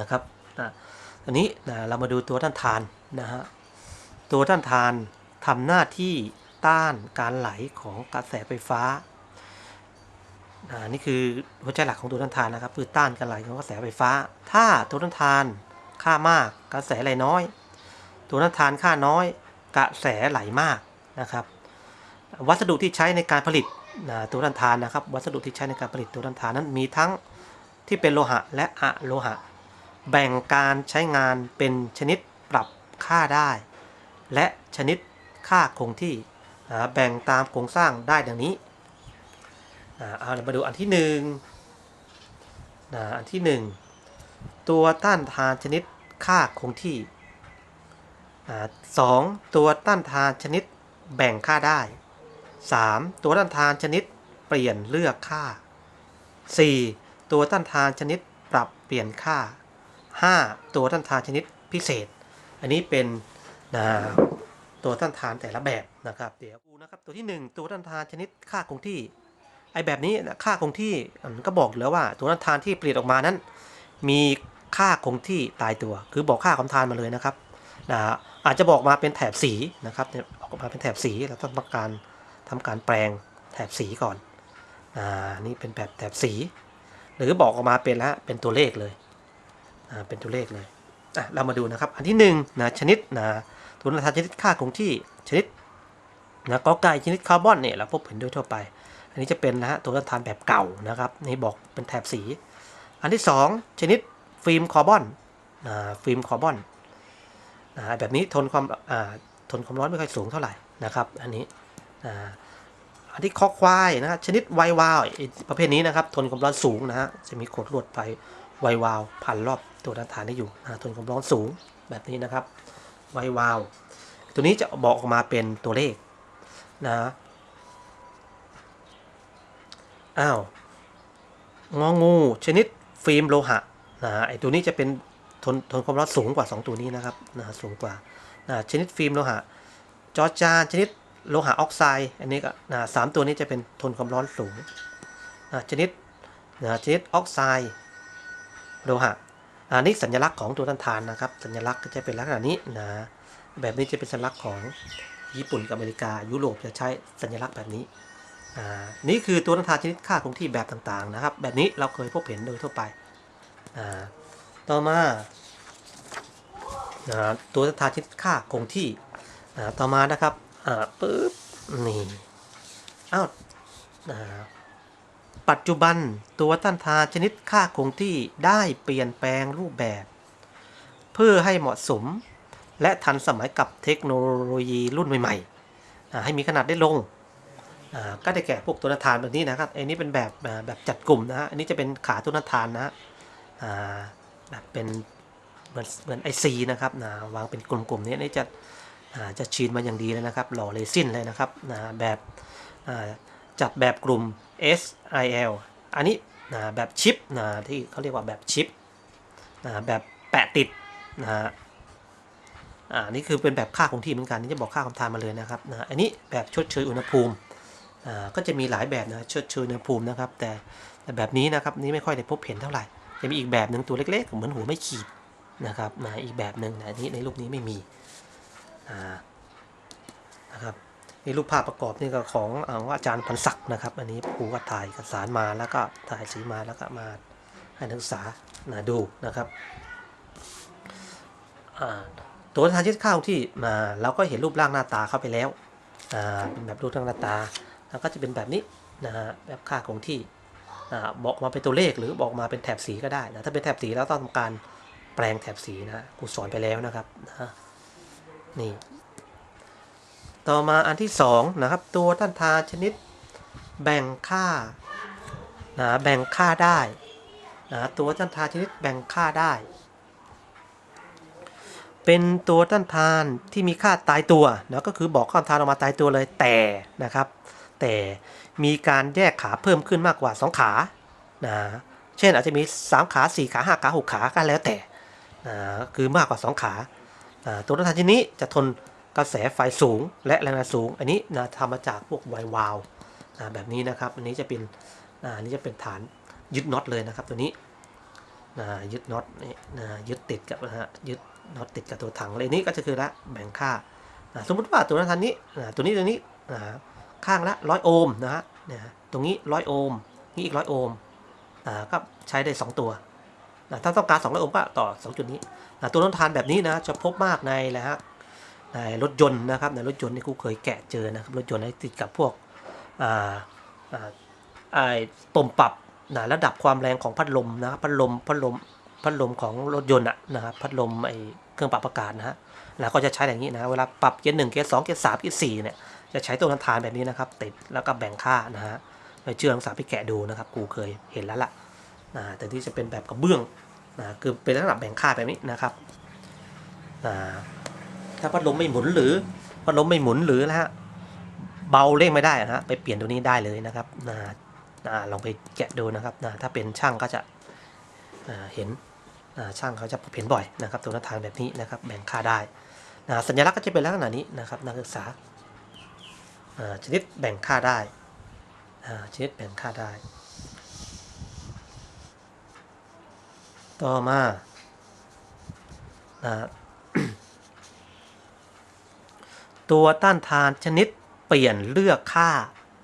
นะครับนะอันนี้นะเรามาดูตัวต้านทานนะฮะตัวต้านทานทำหน้าที่ต้านการไหลของกระแสไฟฟ้าอ่านี่คือหัวใจหลักของตัวต้านทานนะครับคือต้านการไหลของกระแสไฟฟ้า ถ้าตัวต้านทานค่ามากกระแสไหลน้อย ตัวต้านทานค่าน้อยกระแสไหลมากนะครับ วัสดุที่ใช้ในการผลิตนะตัวต้านทานนะครับ วัสดุที่ใช้ในการผลิตตัวต้านทานนั้นมีทั้งที่เป็นโลหะและอะโลหะ แบ่งการใช้งานเป็นชนิดปรับค่าได้ และชนิดค่าคงที่แบ่งตามโครงสร้างได้ดังนี้เอามาดูอันที่หนึ่งอันที่หนึ่งตัวต้านทานชนิดค่าคงที่อ่าสองตัวต้านทานชนิดแบ่งค่าได้ 3. ตัวต้านทานชนิดเปลี่ยนเลือกค่า 4. ตัวต้านทานชนิดปรับเปลี่ยนค่า 5. ตัวต้านทานชนิดพิเศษ อันนี้เป็นนะตัวต้านทานแต่ละแบบนะครับ เดี๋ยวดูนะครับตัวที่ 1 ตัวต้านทานชนิดค่าคงที่ไอแบบนี้นะค่าคงที่ก็บอกแล้วว่า ตัวต้านทานที่ผลิตออกมานั้น มีค่าคงที่ตายตัว คือบอกค่าคงทานมาเลยนะครับนะอาจจะบอกมาเป็นแถบสีนะครับออกมาเป็นแถบสีเราต้องทำการทำการแปลงแถบสีก่อนอ่านี่เป็นแบบแถบสี หรือบอกออกมาเป็นแล้วเป็นตัวเลขเลย เป็นตัวเลขเลยเรามาดูนะครับ อันที่หนึ่งนะชนิดนะตัวต้าทานชนิดค่าคงที่ชนิดนะกอไก่ชนิดคาร์บอนเนี่ยเราพบเห็นโดยทั่วไป อันนี้จะเป็นนะฮะตัวต้าทานแบบเก่านะครับนี่บอกเป็นแถบสี อันที่ 2 ชนิดฟิล์มคาร์บอนอ่าฟิล์มคาร์บอนอ่าแบบนี้ทนความอ่าทนความร้อนไม่ค่อยสูงเท่าไหร่นะครับ อันนี้อ่าอันที่คอควายนะชนิดไววาลไอ้ประเภทนี้นะครับ ทนความร้อนสูงนะฮะจะมีขดลวดไฟไววาลพันรอบ ตัวต้านทานได้อยู่ทนความร้อนสูงแบบนี้นะครับไววาลตัวนี้จะบอกออกมาเป็นตัวเลขนะอ้าวงองูชนิดฟิล์มโลหะนะฮะไอตัวนี้จะเป็นทนทนความร้อนสูงกว่า 2 ตัวนี้นะครับนะสูงกว่านะชนิดฟิล์มโลหะ จอจานชนิดโลหะออกไซด์อันนี้ก็นะสามตัวนี้จะเป็นทนความร้อนสูงนะชนิดนะชนิดออกไซด์โลหะ อันนี้สัญลักษณ์ของตัวต้านทานนะครับ สัญลักษณ์ก็จะเป็นลักษณะนี้นะแบบนี้จะเป็นสัญลักษณ์ของญี่ปุ่นกับอเมริกา ยุโรปจะใช้สัญลักษณ์แบบนี้อ่านี่คือตัวต้านทานชนิดค่าคงที่แบบต่างๆนะครับ แบบนี้เราเคยพบเห็นโดยทั่วไปอ่าต่อมาอ่าตัวต้านทานชนิดค่าคงที่อ่าต่อมานะครับอ่าปึ๊บนี่อ้าวอ่า ปัจจุบันตัวต้านทานชนิดค่าคงที่ได้เปลี่ยนแปลงรูปแบบ เพื่อให้เหมาะสม และทันสมัยกับเทคโนโลยีรุ่นใหม่ๆ ให้มีขนาดได้ลง ก็ได้แก่พวกตัวนาทานแบบนี้นะครับ อันนี้เป็นแบบแบบจัดกลุ่มนะฮะ อันนี้จะเป็นขาตัวนาทานนะฮะแบบเป็นเหมือนเหมือนไอซีนะครับนะวางเป็นกลุ่มๆนี้นี่จะจะชีนมาอย่างดีเลยนะครับ หล่อเรซินเลยนะครับนะแบบ จัดแบบกลุ่ม SIL อันนี้นะแบบชิปนะที่เขาเรียกว่าแบบชิปนะแบบแปะติดนะฮะอ่านี่คือเป็นแบบค่าคงที่เหมือนกันนี่จะบอกค่าคำทานมาเลยนะครับนะอันนี้แบบชดเชยอุณหภูมิอ่าก็จะมีหลายแบบนะชดเชยอุณหภูมินะครับ แต่แต่แบบนี้นะครับนี่ไม่ค่อยได้พบเห็นเท่าไหร่ จะมีอีกแบบหนึ่งตัวเล็กๆเหมือนหัวไม่ขีดนะครับนะอีกแบบหนึ่งนะอันนี้ในรูปนี้ไม่มีอ่านะครับ นี่รูปภาพประกอบนี่ก็ของอาจารย์พันศักดิ์นะครับ อันนี้ครูก็ถ่ายเอกสารมาแล้วก็ถ่ายสีมาแล้วก็มาให้นักศึกษานะดูนะครับตัวทานชิดข้าวที่มาเราก็เห็นรูปร่างหน้าตาเข้าไปแล้วเป็นแบบรูปร่างหน้าตาแล้วก็จะเป็นแบบนี้นะฮะแบบค่าคงที่บอกมาเป็นตัวเลขหรือบอกมาเป็นแถบสีก็ได้นะถ้าเป็นแถบสีแล้วต้องทำการแปลงแถบสีนะกูสอนไปแล้วนะครับนะนี่ ต่อมาอันที่สองนะครับตัวต้านทานชนิดแบ่งค่านะแบ่งค่าได้นะตัวต้านทานชนิดแบ่งค่าได้ เป็นตัวต้านทานที่มีค่าตายตัวนะก็คือบอกค่าต้านทานออกมาตายตัวเลยแต่นะครับ แต่มีการแยกขาเพิ่มขึ้นมากกว่า 2 ขานะเช่นอาจจะมี 3 ขา 4 ขา 5 ขา 6 ขาก็แล้วแต่นะคือมากกว่า 2 ขาอ่าตัวต้านทานชนิดนี้จะทน กระแสไฟสูงและแรงดันสูง อันนี้นะทำมาจากพวกไววาลนะแบบนี้นะครับ อันนี้จะเป็นอันนี้จะเป็นฐานยึดน็อตเลยนะครับตัวนี้นะยึดน็อตนี่นะยึดติดกับนะฮะยึดน็อตติดกับตัวถังเลยนี่ก็จะคือละแบ่งค่านะสมมติว่าตัวนั้นทันนี้นะตัวนี้ตัวนี้นะข้างละร้อยโอห์มนะฮะเนี่ยตรงนี้ร้อยโอห์มนี่อีกร้อยโอห์มนะก็ใช้ได้สองตัวนะถ้าต้องการ200โอห์มก็ต่อ 2 จุดนี้นะตัวต้นทานแบบนี้นะจะพบมากในอะฮะ ในรถยนต์นะครับในรถยนต์นี่กูเคยแกะเจอนะครับรถยนต์ที่ติดกับพวกอ่าอ่าไอ้ปุ่มปรับนะระดับความแรงของพัดลมนะครับพัดลมพัดลมพัดลมของรถยนต์อะนะครับพัดลมไอ้เครื่องปรับอากาศนะฮะแล้วก็จะใช้อย่างนี้นะเวลาปรับเกียร์หนึ่งเกียร์สองเกียร์สามเกียร์สี่เนี่ยจะใช้ตัวต้นทานแบบนี้นะครับ ติดแล้วก็แบ่งค่านะฮะไปเชื่อลองสาไปแกะดูนะครับ กูเคยเห็นแล้วล่ะนะแต่ที่จะเป็นแบบกระเบื้องนะคือเป็นลักษณะแบ่งค่าแบบนี้นะครับนะ ถ้าพัดลมไม่หมุนหรือพัดลมไม่หมุนหรือนะฮะเบาเร่งไม่ได้นะฮะไปเปลี่ยนตัวนี้ได้เลยนะครับนะนะลองไปแกะดูนะครับนะถ้าเป็นช่างก็จะเห็นนะช่างเขาจะเห็นบ่อยนะครับ ตัวหน้าทางแบบนี้นะครับ แบ่งค่าได้นะสัญลักษณ์ก็จะเป็นลักษณะนี้นะครับ นักศึกษาชนิดแบ่งค่าได้ชนิดแบ่งค่าได้ ต่อมานะ ตัวต้านทานชนิดเปลี่ยนเลือกค่า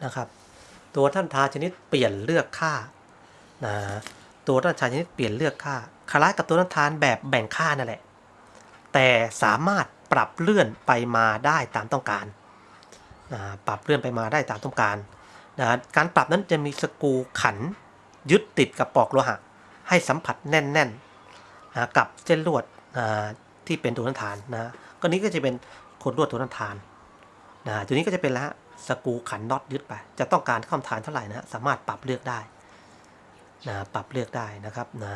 นะครับ ตัวต้านทานชนิดเปลี่ยนเลือกค่านะตัวต้านทานชนิดเปลี่ยนเลือกค่าคล้ายกับตัวต้านทานแบบแบ่งค่านั่นแหละ แต่สามารถปรับเลื่อนไปมาได้ตามต้องการนะปรับเลื่อนไปมาได้ตามต้องการนะการปรับนั้นจะมีสกูขันยึดติดกับปลอกโลหะ ให้สัมผัสแน่นๆนะกับเส้นลวดอ่าที่เป็นตัวน้ำทานนะก็นี้ก็จะเป็น ขนลวดตัวน้ำทานนะตัวนี้ก็จะเป็นละสกูขันน็อตยึดไป จะต้องการความทานเท่าไหร่นะสามารถปรับเลือกได้นะปรับเลือกได้นะครับนะ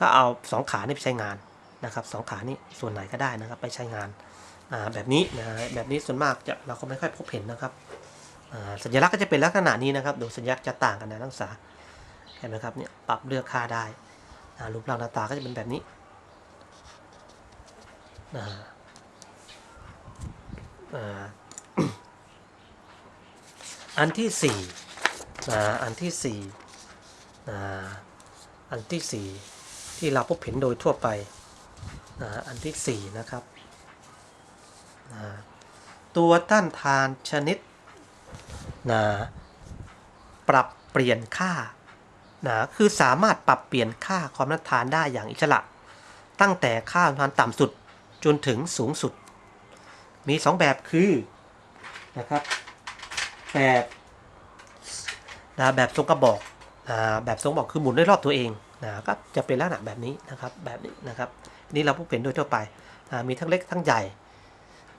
ก็เอาสองขานี่ไปใช้งานนะครับสองขานี่ส่วนไหนก็ได้นะครับ ไปใช้งานอ่าแบบนี้นะแบบนี้ส่วนมากจะเราก็ไม่ค่อยพบเห็นนะครับอ่าสัญลักษณ์ก็จะเป็นลักษณะนี้นะครับโดูสัญลักษณ์จะต่างกันนะนักศึกษาเห็นไหมครับเนี่ยปรับเลือกค่าได้อ่ารูปร่างหน้าตาก็จะเป็นแบบนี้อ่า อันที่สี่อันที่สี่อันที่สี่ที่เราพบเห็นโดยทั่วไปอันที่สี่นะครับตัวต้านทานชนิดนะปรับเปลี่ยนค่านะคือสามารถปรับเปลี่ยนค่าความต้านทานได้อย่างอิสระ ตั้งแต่ค่าต้านทานต่ำสุดจนถึงสูงสุด มี2แบบคือนะครับแบบนะแบบทรงกระบอกนะแบบทรงกระบอกคือหมุนด้วยรอบตัวเองนะก็จะเป็นลักษณะแบบนี้นะครับแบบนี้นะครับ นี่เราพบเห็นโดยทั่วไปนะมีทั้งเล็กทั้งใหญ่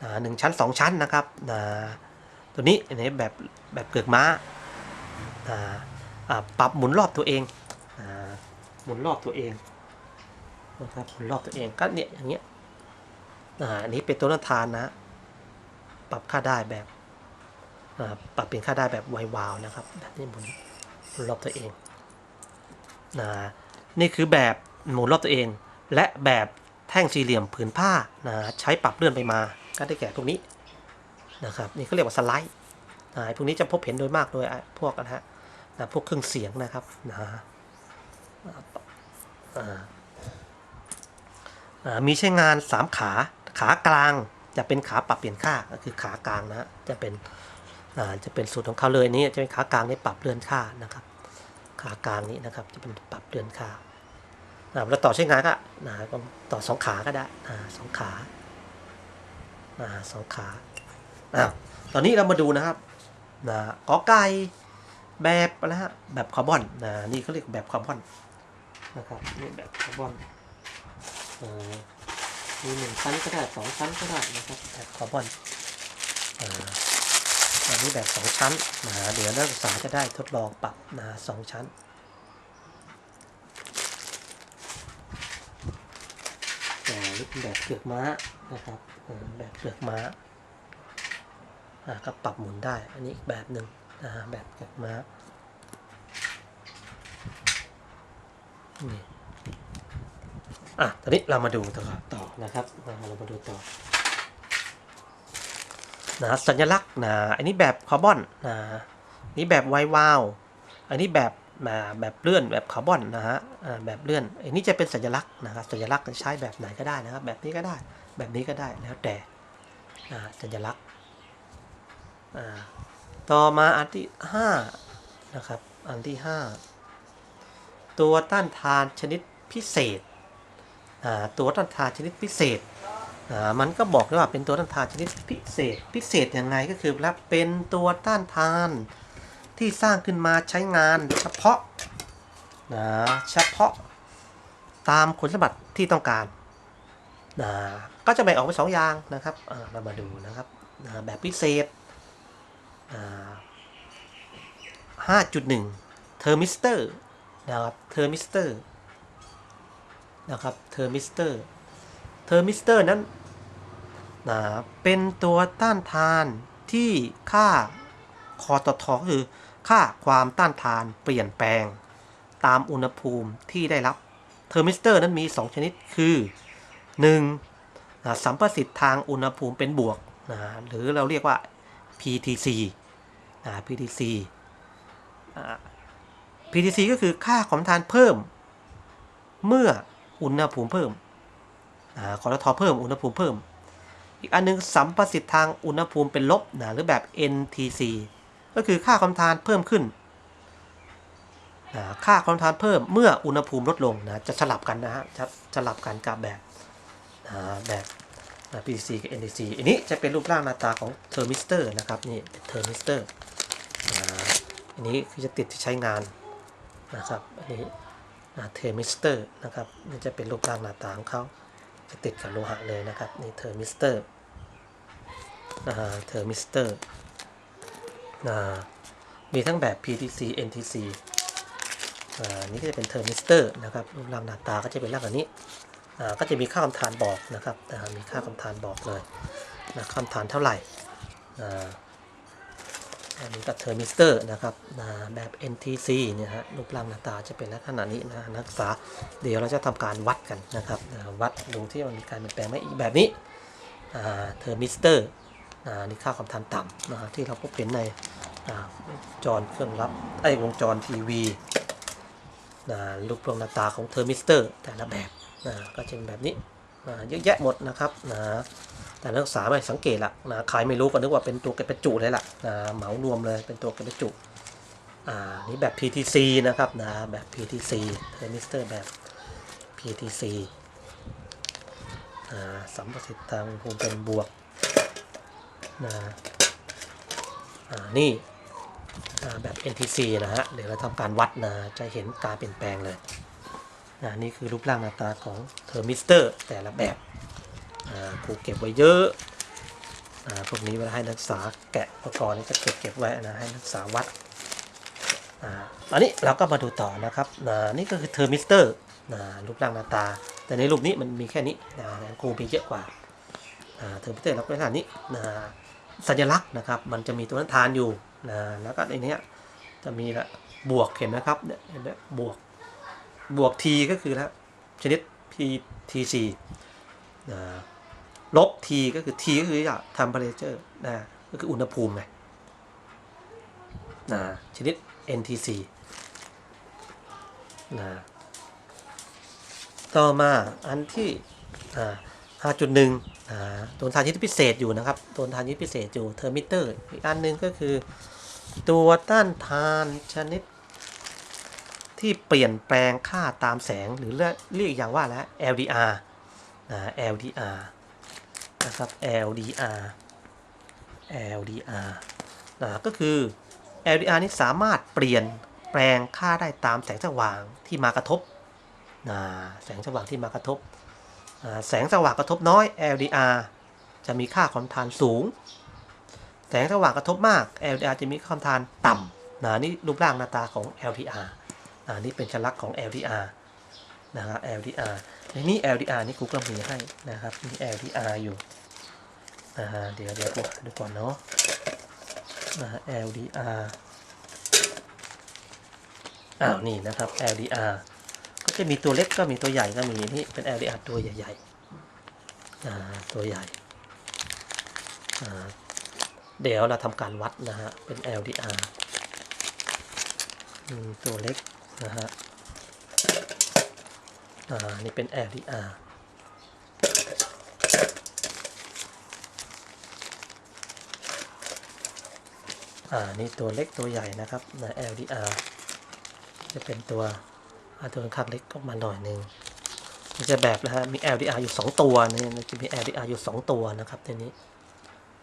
นะหนึ่งชั้น2ชั้นนะครับนะตัวนี้อันนี้แบบแบบเกือกม้านะอ่าปรับหมุนรอบตัวเองอาหมุนรอบตัวเองนะครับหมุนรอบตัวเองก็เนี่ยอย่างเงี้ยอ่าอันนี้เป็นตัวน้ำทานนะ ปรับค่าได้แบบปรับเป็นค่าได้แบบไววาวนะครับนี้หมุนหมุนรอบตัวเองนะนี่คือแบบหมุนรอบตัวเอง และแบบแท่งสี่เหลี่ยมผืนผ้านะใช้ปรับเลื่อนไปมา ก็ได้แก่พวกนี้นะครับนี่เขาเรียกว่าสไลด์พวกนี้จะพบเห็นโดยมากโดยพวกนะฮะนะพวกเครื่องเสียงนะครับนะมีใช้งาน 3 ขาขากลาง จะเป็นขาปรับเปลี่ยนค่าก็คือขากลางนะจะเป็นจะเป็นสูตรของเขาเลยนี่จะเป็นขากลางนี่ปรับเลื่อนค่านะครับ ขากลางนี้นะครับจะเป็นปรับเลื่อนค่าเราต่อใช้งานก็นะก็ต่อสองขาก็ได้สองขาสองขาอ้าวตอนนี้เรามาดูนะครับนะกอไก่แบบนะฮะแบบคาร์บอนนะนี่เขาเรียกแบบคาร์บอนนะครับนี่แบบคาร์บอนอ่อ มีหนึ่งชั้นก็ได้สองชั้นก็ได้นะครับแบบคาร์บอนอันนี้แบบสองชั้นนะเดี๋ยวนักศึกษาจะได้ทดลองปรับนะสองชั้นแต่นี่เป็นแบบเปลือกม้านะครับแบบเปลือกม้าอ่าก็ปรับหมุนได้ อันนี้อีกแบบหนึ่งนะฮะแบบเก็บมานี่อะตอนนี้เรามาดูต่อต่อ นะครับอ่าเรามาดูต่อนะสัญลักษณ์นะอันนี้แบบคาร์บอนนะนี่แบบไววาว อันนี้แบบมาแบบเลื่อนแบบคาร์บอนนะฮะแบบเลื่อนอันนี้จะเป็นสัญลักษณ์นะครับสัญลักษณ์ใช้แบบไหนก็ได้นะครับ แบบนี้ก็ได้ แบบนี้ก็ได้แล้วแต่สัญลักษณ์ต่อมาอันที่ห้านะครับอันที่ห้าตัวต้านทานชนิดพิเศษ ตัวต้านทานชนิดพิเศษ มันก็บอกได้ว่าเป็นตัวต้านทานชนิดพิเศษ พิเศษยังไงก็คือรับเป็นตัวต้านทานที่สร้างขึ้นมาใช้งานเฉพาะนะเฉพาะตามคุณสมบัติที่ต้องการนะก็จะแบ่งออกเป็นสองอย่างนะครับเรามาดูนะครับนะแบบพิเศษห้าจุดหนึ่งเทอร์มิสเตอร์นะครับเทอร์มิสเตอร์ นะครับเทอร์มิสเตอร์เทอร์มิสเตอร์นั้นนะเป็นตัวต้านทานที่ค่าคอตทก็คือ ค่าความต้านทานเปลี่ยนแปลง ตามอุณหภูมิที่ได้รับเทอร์มิสเตอร์นั้นมี 2 ชนิดคือ 1. อ่าสัมประสิทธิ์ทางอุณหภูมิเป็นบวกนะหรือเราเรียกว่า PTC อ่า PTC อ่า PTC ก็คือค่าความต้านทานเพิ่มเมื่อ อุณหภูมิเพิ่มอ่าคอตทเพิ่มอุณหภูมิเพิ่ม อีกอันหนึงสัมประสิทธิ์ทางอุณหภูมิเป็นลบนะหรือแบบ NTC ก็คือค่าความทานเพิ่มขึ้นค่าความทานเพิ่มเมื่ออุณหภูมิลดลงนะจะสลับกันนะฮะจะสลับกันกับแบบแบบ PTC กับ NTC อันนี้จะเป็นรูปร่างหน้าตาของเทอร์มิสเตอร์นะครับนี่เป็นเทอร์มิสเตอร์อันนี้คือจะติดที่ใช้งานนะครับอันนี้ เทอร์มิสเตอร์นะครับนี่จะเป็นรูปร่างหน้าตาของเขาจะติดกับโลหะเลยนะครับนี่เทอร์มิสเตอร์นะฮะเทอร์มิสเตอร์นะมีทั้งแบบ PTC NTC อ่านี่ก็จะเป็นเทอร์มิสเตอร์นะครับรูปร่างหน้าตาก็จะเป็นร่างแบบนี้อ่าก็จะมีค่าคำทานบอกนะครับอ่ามีค่าคำทานบอกเลยนะคำทานเท่าไหร่ อันนี้ก็เทอร์มิสเตอร์นะครับนะแบบ NTC เนี่ยฮะรูปร่างหน้าตาจะเป็นลักษณะนี้นะนักศึกษา เดี๋ยวเราจะทำการวัดกันนะครับวัดดูที่มันมีการเปลี่ยนแปลงไหมอีกแบบนี้เทอร์มิสเตอร์นี่ค่าความทานต่ำนะฮะที่เราพบเห็นในอจรเครื่องรับไอ้วงจรทีวีนะรูปร่างหน้าตาของเทอร์มิสเตอร์แต่ละแบบนะก็จะเป็นแบบนี้นะเยอะแยะหมดนะครับนะ นักศึกษาไม่สังเกตละนะใครไม่รู้ก็นึกว่าเป็นตัวเก็บประจุเลยล่ะนะเหมารวมเลยเป็นตัวเก็บประจุอ่านี่แบบ PTC นะครับนะแบบ PTC เทอร์มิสเตอร์แบบ PTC อ่าสัมประสิทธิ์ทางภูมิเป็นบวกนะอ่านี่อ่าแบบ NTC นะฮะ เดี๋ยวเราทำการวัดนะ จะเห็นการเปลี่ยนแปลงเลยนะนี่คือรูปร่างหน้าตาของเทอร์มิสเตอร์แต่ละแบบ ครูเก็บไว้เยอะพวกนี้เวลาให้นักศึกษาแกะอุปกรณ์นี่จะเก็บเก็บไว้นะให้นักศึกษาวัดอ่าตอนนี้เราก็มาดูต่อนะครับน,นี่ก็คือเทอร์มิสเตอร์รูปร่างหน้าตา แต่ในรูปนี้มันมีแค่นี้นะครูมีเยอะกว่าเทอร์มิสเตอร์เราเป็นขนาดนี้นะสัญลักษณ์นะครับมันจะมีตัวนั้นทานอยู่นะแล้วก็ในนี้จะมีละบวกเห็นไหมครับเนี่ยเห็นไหมบวกบวก T ก็คือแล้วชนิด PTC นะ ลบ T ก็คือ T ก็คืออยากทำ temperature นะก็คืออุณหภูมิไงนะชนิด NTC นะต่อมาอันที่อ่า5.1อ่าตัวทานยึดพิเศษอยู่นะครับตัวทานยึดพิเศษอยู่เทอร์มิเตอร์อีกอันหนึ่งก็คือ ตัวต้านทานชนิด ที่เปลี่ยนแปลงค่าตามแสงหรือเรียกเรียกอย่างว่าแล้ว LDR นะ LDR นะครับ LDR LDR นะก็คือ LDR นี้สามารถเปลี่ยนแปลงค่าได้ตามแสงสว่างที่มากระทบนะแสงสว่างที่มากระทบอ่าแสงสว่างกระทบน้อย LDR จะมีค่าความทานสูง แสงสว่างกระทบมาก LDR จะมีค่าความทานต่ำนะนี่รูปร่างหน้าตาของ LDR อ่านี่เป็นชัลักษณ์ของ LDR นะครับ LDR ในนี้ LDR นี่ครูก็มีให้นะครับ มี LDR อยู่อ่าเดี๋ยวเดี๋ยวดูก่อนเนาะนะ LDR อ้าวนี่นะครับ LDR ก็จะมีตัวเล็กก็มีตัวใหญ่ก็มีนี่เป็น LDR ตัวใหญ่ๆอ่าตัวใหญ่อ่าเดี๋ยวเราทำการวัดนะฮะเป็น LDR ตัวเล็กนะฮะ อ่านี่เป็น LDR อ่านี่ตัวเล็กตัวใหญ่นะครับนะ LDR จะเป็นตัวอาตัวข้างเล็กออกมาหน่อยหนึ่งมันจะแบบนะฮะมี LDR อยู่ 2 ตัวนี่จะมี LDR อยู่ 2 ตัวนะครับทีนี้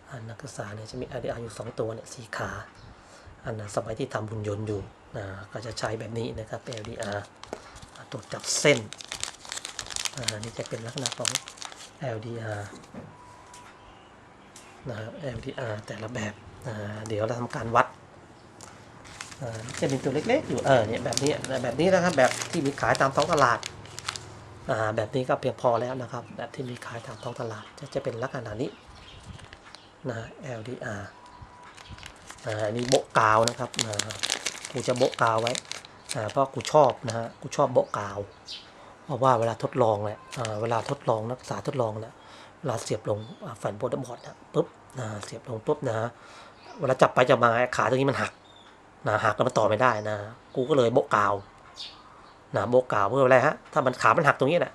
อ่านักศึกษาเนี่ยจะมี LDR อยู่ 2 ตัวเนี่ยสีขาอันนะสมัยที่ทำหุ่นยนต์อยู่นะก็จะใช้แบบนี้นะครับ LDR อ่าตรวจับเส้น อ่านี่จะเป็นลักษณะของ LDR นะฮะ LDR แต่ละแบบเดี๋ยวเราทำการวัดจะเป็นตัวเล็กๆอยู่เออเนี่ยแบบนี้แบบนี้นะครับแบบที่มีขายตามท้องตลาดาแบบนี้ก็เพียงพอแล้วนะครับ แบบที่มีขายตามท้องตลาดจะจะเป็นลักษณะนี้นะ LDR อันนี้โบกาวนะครับกูจะโบกาวไว้เพราะกูชอบนะฮะกูชอบโบกาว เพราะว่าเวลาทดลองเนี่ยอ่าเวลาทดลองนักศึกษาทดลองเนี่ยเวลาเสียบลงอ่าแฟนโบดบอร์ดนะปุ๊บนะเสียบลงปุ๊บนะเวลาจับไปจับมาขาตรงนี้มันหักนะหักแล้วมันต่อไม่ได้นะกูก็เลยโบกาวนะโบกาวเพื่ออะไรฮะถ้ามันขามันหักตรงนี้แหละ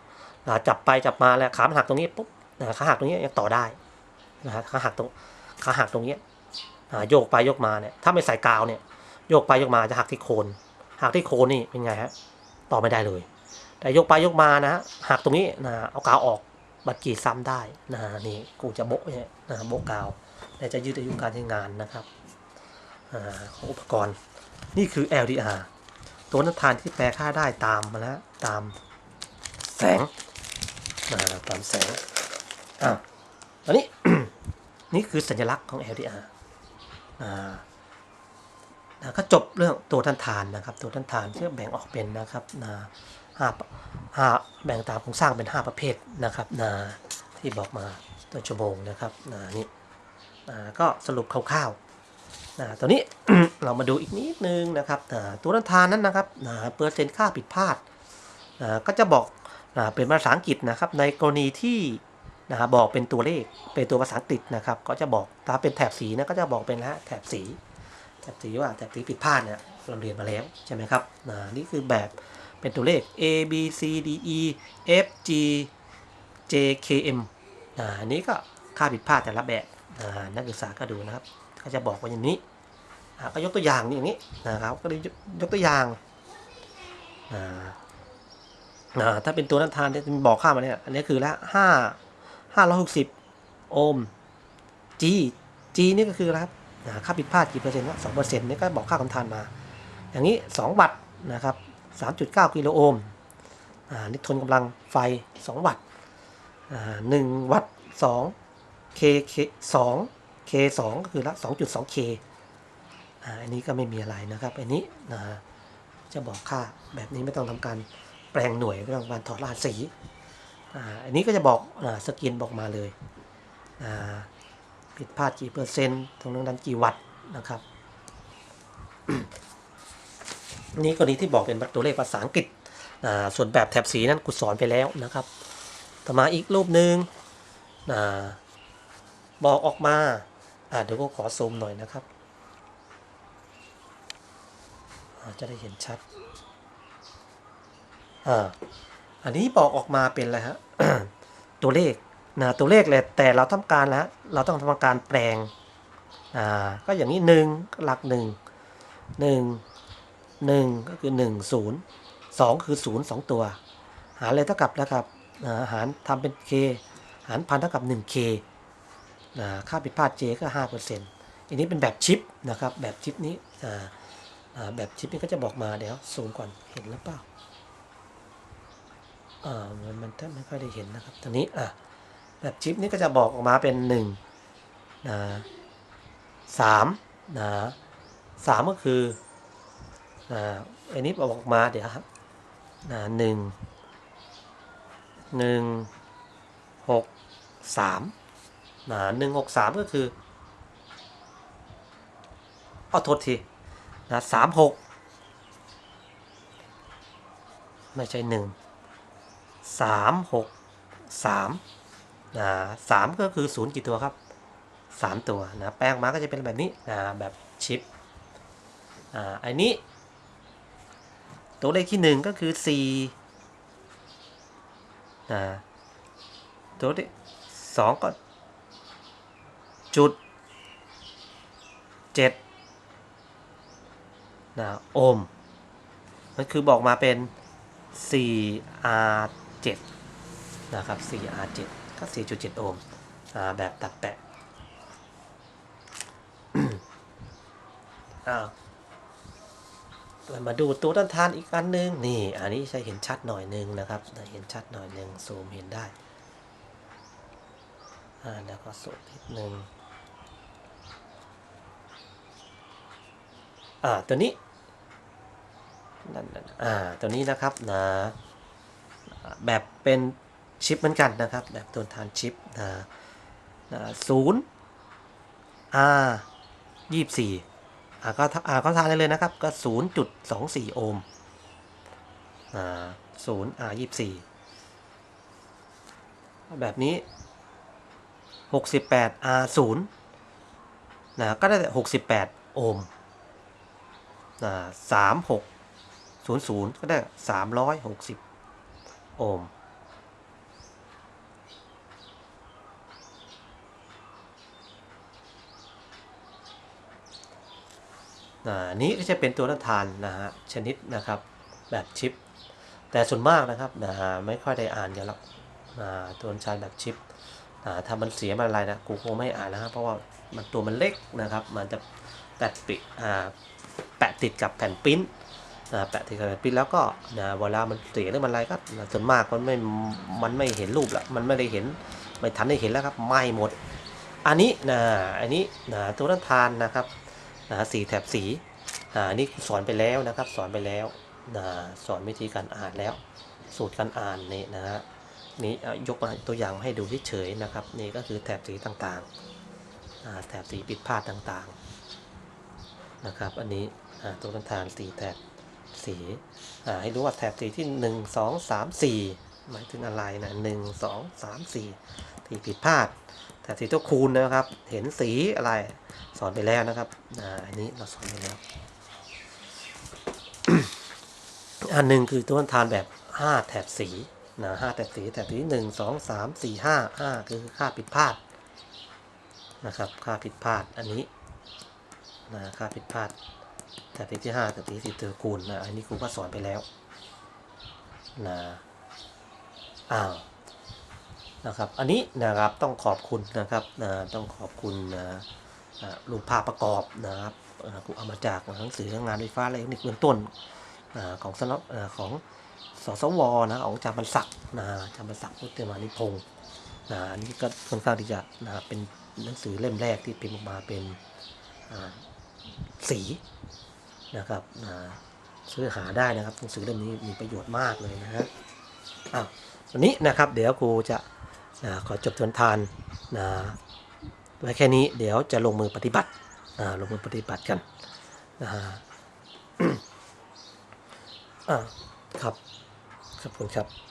นะจับไปจับมาแล้วขามันหักตรงนี้ปุ๊บนะขาหักตรงนี้ยังต่อได้นะฮะขาหักตรงขาหักตรงนี้โยกไปโยกมาเนี่ยถ้าไม่ใส่กาวเนี่ยโยกไปโยกมาจะหักที่โคนหักที่โคนนี่เป็นไงฮะต่อไม่ได้เลย แต่โยกไปโยกมานะหักตรงนี้นะเอากาวออกบัตรกีซ้ำได้นะนี่กูจะโบะเนี่ยนะโบะกาวแต่จะยืดอายุการใช้งานนะครับอของอุปกรณ์นี่คือ LDR ตัวน้ำทานที่แปลค่าได้ตามมาแล้วตามแสงนะตามแสงอะอันนี้ นี่คือสัญลักษณ์ของ LDR อ่านะก็จบเรื่องตัวท่านทานนะครับ ตัวท่านทานที่แบ่งออกเป็นนะครับนะ ห้าห้าแบ่งตามโครงสร้างเป็น 5 ประเภทนะครับนะที่บอกมาตัวชั่วโมงนะครับนะนี่อ่าก็สรุปคร่าวๆนะตัวนี้ เรามาดูอีกนิดนึงนะครับนะตัวท่านทานนั้นนะครับนะเปอร์เซ็นต์ค่าผิดพลาดนะก็จะบอกนะเป็นภาษาอังกฤษนะครับในกรณีที่นะบอกเป็นตัวเลขเป็นตัวภาษาอังกฤษนะครับ ก็จะบอกถ้าเป็นแถบสีนะก็จะบอกเป็นะแถบสีแถบสีว่าแถบสีผิดพลาดเนี่ยเราเรียนมาแล้วใช่ไหมครับนะนี่คือแบบ เป็นตัวเลข A B C D E F G J K M อ่าอันนี้ก็ค่าผิดพลาดแต่ละแบบอ่านักศึกษาก็ดูนะครับ ก็จะบอกว่าอย่างนี้อ่าก็ยกตัวอย่างนี่อย่างนี้นะครับ ก็เลยยกตัวอย่างอ่าอ่าถ้าเป็นตัวนันทานที่มีบอกค่ามาเนี่ย อันนี้คือละห้าห้าร้อยหกสิบโอห์ม G G นี่ก็คืออะครับอ่าค่าผิดพลาดกี่เปอร์เซ็นต์วะสองเปอร์เซ็นต์นี่ก็บอกค่าคำทานมา อย่างนี้2วัตต์นะครับ 3.9 กิโลโอห์มอ่านี่ทนกำลังไฟ 2 วัตต์อ่า1วัตต์2 K K 2 K 2ก็คือละ 2.2 K อันนี้ก็ไม่มีอะไรนะครับ อันนี้นะจะบอกค่าแบบนี้ไม่ต้องทำการแปลงหน่วยไม่ต้องการถอดรหัสสีอันนี้ก็จะบอกอสกินบอกมาเลยผิดพลาดกี่เปอร์เซ็นต์ตรงนั้นกี่วัตต์นะครับ นี่กรณีที่บอกเป็นตัวเลขภาษาอังกฤษส่วนแบบแถบสีนั้นกูสอนไปแล้วนะครับ ต่อมาอีกรูปหนึ่งอบอกออกมาเดี๋ยวก็ขอซูมหน่อยนะครับ จะได้เห็นชัดออันนี้บอกออกมาเป็นอะไรฮะตัวเลขนะตัวเลขเลยแต่เราต้องการแล้วเราต้องทำการแปลงอ่าก็อย่างนี้หนึ่งหลักหนึ่งหนึ่ง หนึ่งก็คือหนึ่งศูนย์สองคือศูนย์สองตัว หารเลยเท่ากับแล้วครับหารทำเป็น k หารพันเท่ากับ 1k อ่าค่าผิดพลาด j ก็ 5%อันนี้เป็นแบบชิปนะครับ แบบชิปนี้แบบชิปนี้ก็จะบอกมาเดี๋ยวซูมก่อนเห็นแล้วเปล่าอ่ามันมันแทบไม่ค่อยได้เห็นนะครับตอนนี้อะแบบชิปนี้ก็จะบอกออกมาเป็น1นะสามนะสามก็คือ อันนี้อออกมาเดี๋ยวครับหนึ่งหนึ่งหกสามหนึ่งหกสามก็คือเอาโทษทีนะสามหกไม่ใช่หนึ่งสามหกสามอ่าสามก็คือศูนย์กี่ตัวครับสามตัวนะแปลงมาก็จะเป็นแบบนี้นะแบบชิปอ่าอันนี้ ตัวเลขที่หนึ่งก็คือสี่นะตัวเลขสองก็จุดเจ็ดนะโอห์มมันคือบอกมาเป็น 4R 7 นะครับ 4R 7 ก็ 4.7 โอห์มแบบตัดแปะ อ้าวเรา มาดูตัวต้านทานอีกอันหนึงนี่อันนี้จะเห็นชัดหน่อยหนึงนะครับเห็นชัดหน่อยหนึงซูมเห็นได้อ่าแล้วก็สูมนิดนึงอ่าตัวนี้นั่นอ่าตัวนี้นะครับนะแบบเป็นชิปเหมือนกันนะครับ แบบตัวทานชิปนะนะศูนย์ R ยี่สิบสี่ อ่าก็อ่าก็ทานได้เลยนะครับ ก็ศูนย์จุดสองสี่โอห์มอ่าศูนย์ R ยี่สี่แบบนี้หกสิบแปด R ศูนย์นะก็ได้หกสิบแปดโอห์มอ่าสามหกศูนย์ศูนย์ก็ได้สามร้อยหกสิบโอห์ม นี้ก็จะเป็นตัวต้านทานนะฮะชนิดนะครับแบบชิป แต่ส่วนมากนะครับนะฮะไม่ค่อยได้อ่านกันหรอกอ่าตัวชานแบบชิปถ้ามันเสียมันอะไรนะกูคงไม่อ่านนะครับเพราะว่ามันตัวมันเล็กนะครับ มันจะแปะปิแปะติดกับแผ่นปิ้นแปะที่กระดาษปริ้นแล้วก็นะเวลามันเสียหรือมันอะไรก็ส่วนมากมันไม่มันไม่เห็นรูปละมันไม่ได้เห็นไม่ทันได้เห็นแล้วครับไหม้หมด อันนี้นะอันนี้นะตัวต้านทานนะครับ นะสีแถบสีอ่านนี้สอนไปแล้วนะครับ สอนไปแล้วนะสอนวิธีการอ่านแล้ว สูตรการอ่านนี่นะฮะนี่ยกมาตัวอย่างมาให้ดูเฉยๆนะครับ นี่ก็คือแถบสีต่างๆอ่าแถบสีปิดพลาดต่างๆนะครับ อันนี้ตัวต้านทานสีแถบสีให้รู้ว่าแถบสีที่หนึ่งสองสามสี่หมายถึงอะไรนะหนึ่งสองสามสี่ผิดพลาด แถบสีตัวคูณนะครับ เห็นสีอะไรสอนไปแล้วนะครับอ่าอันนี้เราสอนไปแล้ว อันหนึ่งคือตัวทานแบบ 5 แถบสีนะห้าแถบสีแถบสีหนึ่งสองสามสี่ห้าห้าคือค่าผิดพลาดนะครับ ค่าผิดพลาดอันนี้นะค่าผิดพลาดแถบที่ห้าแถบที่สี่ตัวคูณนะอันนี้ครูก็สอนไปแล้วนะอ้าว นะครับ อันนี้นะครับต้องขอบคุณนะครับนะต้องขอบคุณนะรูปภาพประกอบนะครับเอ่อครูเอามาจากหนังสืองานไฟฟ้าและเทคนิคเบื้องต้นของสนอ่าของสสวนะของจารย์บรรศักดิ์นะจารย์บรรศักดิ์พุทธมานิพงศ์นะอันนี้ก็ค่อนข้างที่จะนะเป็นหนังสือเล่มแรกที่พิมพ์ออกมาเป็นสีนะครับนะซื้อหาได้นะครับหนังสือเล่มนี้มีประโยชน์มากเลยนะฮะอ้าววันนี้นะครับเดี๋ยวครูจะ นะขอจบทวนทานนะไว้แค่นี้เดี๋ยวจะลงมือปฏิบัตินะลงมือปฏิบัติกันนะฮะครับ ขอบคุณครับ